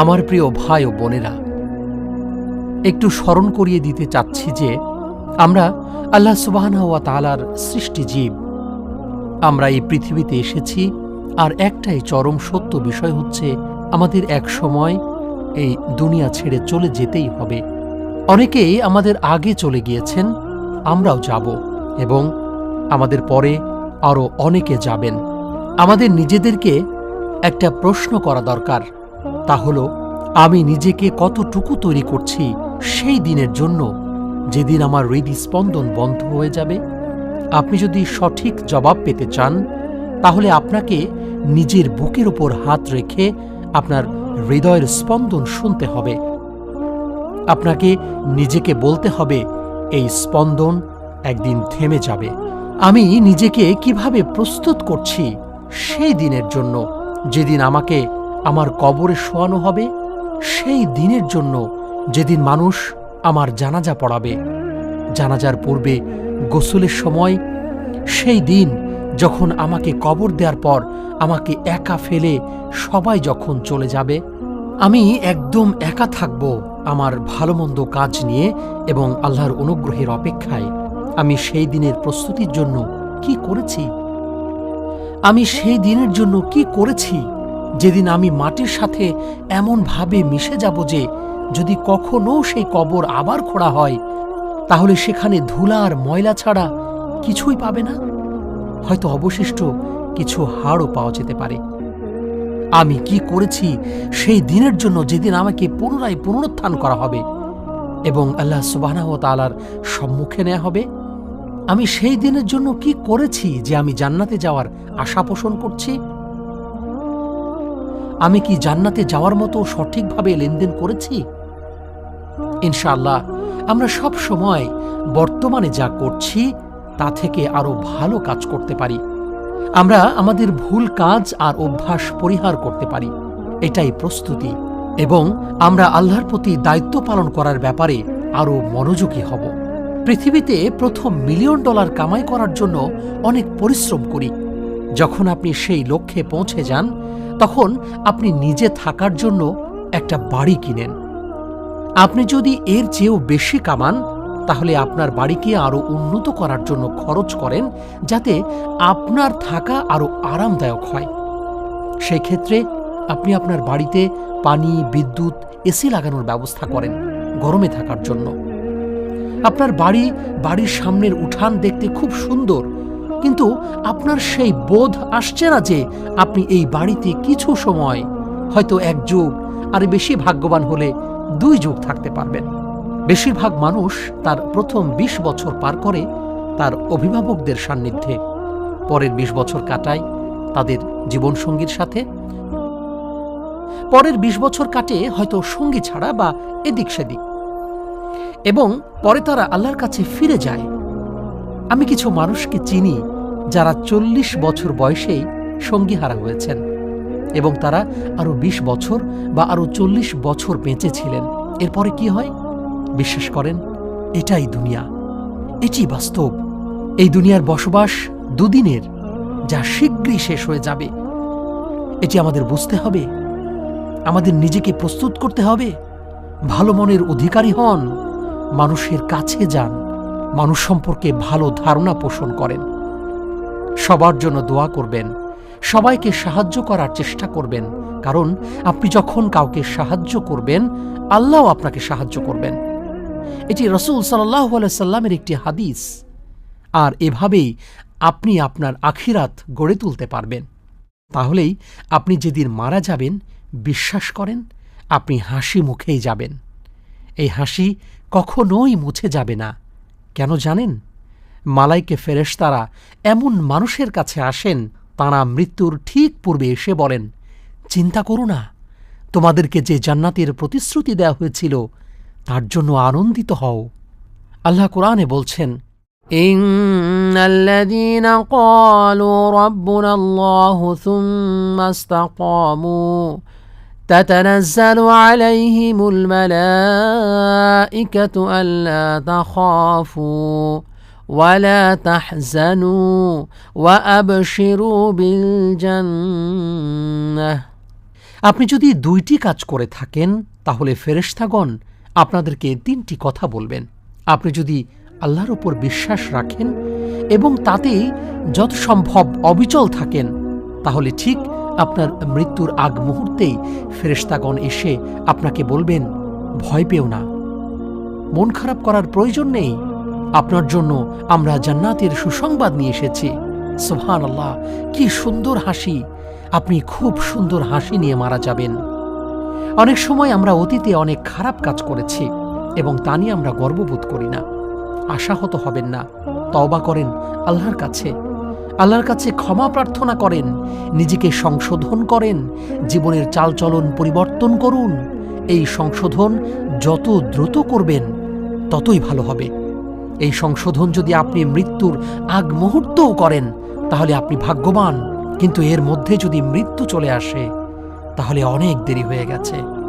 আমার প্রিয় ভাই ও বোনেরা, একটু স্মরণ করিয়ে দিতে চাচ্ছি যে আমরা আল্লাহ সুবাহানা তালার সৃষ্টি জীব। আমরা এই পৃথিবীতে এসেছি আর একটাই চরম সত্য বিষয় হচ্ছে আমাদের এক সময় এই দুনিয়া ছেড়ে চলে যেতেই হবে। অনেকেই আমাদের আগে চলে গিয়েছেন, আমরাও যাব এবং আমাদের পরে আরও অনেকে যাবেন। আমাদের নিজেদেরকে একটা প্রশ্ন করা দরকার। তা হলো, আমি নিজেকে কতটুকু তৈরি করছি সেই দিনের জন্য। যেদিন আমার হৃদস্পন্দন বন্ধ হয়ে যাবে। আপনি যদি সঠিক জবাব পেতে চান, তাহলে আপনাকে নিজের বুকের ওপর হাত রেখে আপনার হৃদয়ের স্পন্দন শুনতে হবে। আপনাকে নিজেকে বলতে হবে, এই স্পন্দন একদিন থেমে যাবে। আমি নিজেকে কীভাবে প্রস্তুত করছি সেই দিনের জন্য। যেদিন আমাকে আমার কবরে শোয়ানো হবে, সেই দিনের জন্য যেদিন মানুষ আমার জানাজা পড়াবে। জানাজার পূর্বে গোসলের সময়, সেই দিন যখন আমাকে কবর দেওয়ার পর আমাকে একা ফেলে সবাই যখন চলে যাবে, আমি একদম একা থাকব আমার ভালো মন্দ কাজ নিয়ে এবং আল্লাহর অনুগ্রহের অপেক্ষায়। আমি সেই দিনের প্রস্তুতির জন্য কি করেছি? আমি সেই দিনের জন্য কি করেছি? যেদিন আমি মাটির সাথে এমনভাবে মিশে যাব যে, যদি কখনো সেই কবর আবার খোঁড়া হয়, তাহলে সেখানে ধুলা আর ময়লা ছাড়া কিছুই পাবে না? হয়তো অবশিষ্ট কিছু হাড়ও পাওয়া যেতে পারে। আমি কি করেছি সেই দিনের জন্য যেদিন আমাকে পুনরায় পুনরুত্থান করা হবে এবং আল্লাহ সুবাহ তালার সম্মুখে নেওয়া হবে? আমি সেই দিনের জন্য কি করেছি যে আমি জান্নাতে যাওয়ার আশা পোষণ করছি? আমি কি জান্নাতে যাওয়ার মতো সঠিকভাবে লেনদেন করেছি? ইনশাআল্লাহ, আমরা সব সময় বর্তমানে যা করছি, তা থেকে আরও ভালো কাজ করতে পারি। আমরা আমাদের ভুল কাজ আর অভ্যাস পরিহার করতে পারি। এটাই প্রস্তুতি। এবং আমরা আল্লাহর প্রতি দায়িত্ব পালন করার ব্যাপারে আরও মনোযোগী হব। পৃথিবীতে প্রথম মিলিয়ন ডলার কামাই করার জন্য অনেক পরিশ্রম করি। যখন আপনি সেই লক্ষ্যে পৌঁছে যান, তখন আপনি নিজে থাকার জন্য একটা বাড়ি কিনেন। আপনি যদি এর চেয়েও বেশি কামান, তাহলে আপনার বাড়িকে আরও উন্নত করার জন্য খরচ করেন, যাতে আপনার থাকা আরও আরামদায়ক হয়। সেই ক্ষেত্রে আপনি আপনার বাড়িতে পানি, বিদ্যুৎ, এসি লাগানোর ব্যবস্থা করেন গরমে থাকার জন্য। আপনার বাড়ি, বাড়ির সামনের উঠান দেখতে খুব সুন্দর কিন্তু আপনার সেই বোধ আসছে না যে আপনি এই বাড়িতে কিছু সময়, হয়তো এক যুগ, আর বেশি ভাগ্যবান হলে দুই যুগ থাকতে পারবেন। বেশিরভাগ মানুষ তার প্রথম ২০ বছর পার করে তার অভিভাবকদের সান্নিধ্যে। পরের ২০ বছর কাটায় তাদের জীবনসঙ্গীর সাথে। পরের ২০ বছর কাটে হয়তো সঙ্গী ছাড়া বা এদিক সেদিক। এবং পরে তারা আল্লাহর কাছে ফিরে যায়। আমি কিছু মানুষকে চিনি যারা চল্লিশ বছর বয়সেই সঙ্গী হারা হয়েছেন এবং তারা আরও ২০ বছর বা আরও চল্লিশ বছর বেঁচে ছিলেন। এরপরে কি হয়? বিশ্বাস করেন, এটাই দুনিয়া। এটি বাস্তব। এই দুনিয়ার বসবাস দুদিনের, যা শীঘ্রই শেষ হয়ে যাবে। এটি আমাদের বুঝতে হবে, আমাদের নিজেকে প্রস্তুত করতে হবে, ভালো মনের অধিকারী হন, মানুষের কাছে যান, মানুষ সম্পর্কে ভালো ধারণা পোষণ করেন। সবার জন্য দোয়া করবেন। সবাইকে সাহায্য করার চেষ্টা করবেন। কারণ আপনি যখন কাউকে সাহায্য করবেন, আল্লাহ আপনাকে সাহায্য করবেন। এটি রসুল সাল্লাহ সাল্লামের একটি হাদিস। আর এভাবেই আপনি আপনার আখিরাত গড়ে তুলতে পারবেন। তাহলেই আপনি যেদিন মারা যাবেন, বিশ্বাস করেন, আপনি হাসি মুখেই যাবেন। এই হাসি কখনোই মুছে যাবে না। কেন জানেন? মালাইকে ফেরেশতারা এমন মানুষের কাছে আসেন তাঁরা মৃত্যুর ঠিক পূর্বে এসে বলেন চিন্তা করো না তোমাদেরকে যে জান্নাতের প্রতিশ্রুতি দেওয়া হয়েছিল তার জন্য আনন্দিত হও আল্লাহ কোরআনে বলছেন إن الذين قالوا ربنا الله ثم استقاموا تتنزل عليهم الملائكة ألا تخافوا ولا تحزنوا وأبشروا بالجنة আপনি যদি দুইটি কাজ করে থাকেন তাহলে ফেরেশতাগণ আপনাদেরকে তিনটি কথা বলবেন আপনি যদি আল্লাহর উপর বিশ্বাস রাখেন এবং তাতেই যত সম্ভব অবিচল থাকেন তাহলে ঠিক আপনার মৃত্যুর আগ মুহূর্তেই ফেরেশতাগণ এসে আপনাকে বলবেন ভয় পেও না মন খারাপ করার প্রয়োজন নেই আপনার জন্য আমরা জান্নাতের সুসংবাদ নিয়ে এসেছি। সুবহান আল্লাহ কি সুন্দর হাসি। আপনি খুব সুন্দর হাসি নিয়ে মারা যাবেন। অনেক সময় আমরা অতীতে অনেক খারাপ কাজ করেছি এবং তা নিয়ে আমরা গর্ববোধ করি না। আশাহত হবেন না। তওবা করেন আল্লাহর কাছে। আল্লাহর কাছে ক্ষমা প্রার্থনা করেন। নিজেকে সংশোধন করেন। জীবনের চালচলন পরিবর্তন করুন। এই সংশোধন যত দ্রুত করবেন, ততই ভালো হবে। এই সংশোধন যদি আপনি মৃত্যুর আগ মুহূর্তও করেন, তাহলে আপনি ভাগ্যবান। কিন্তু এর মধ্যে যদি মৃত্যু চলে আসে, তাহলে অনেক দেরি হয়ে গেছে।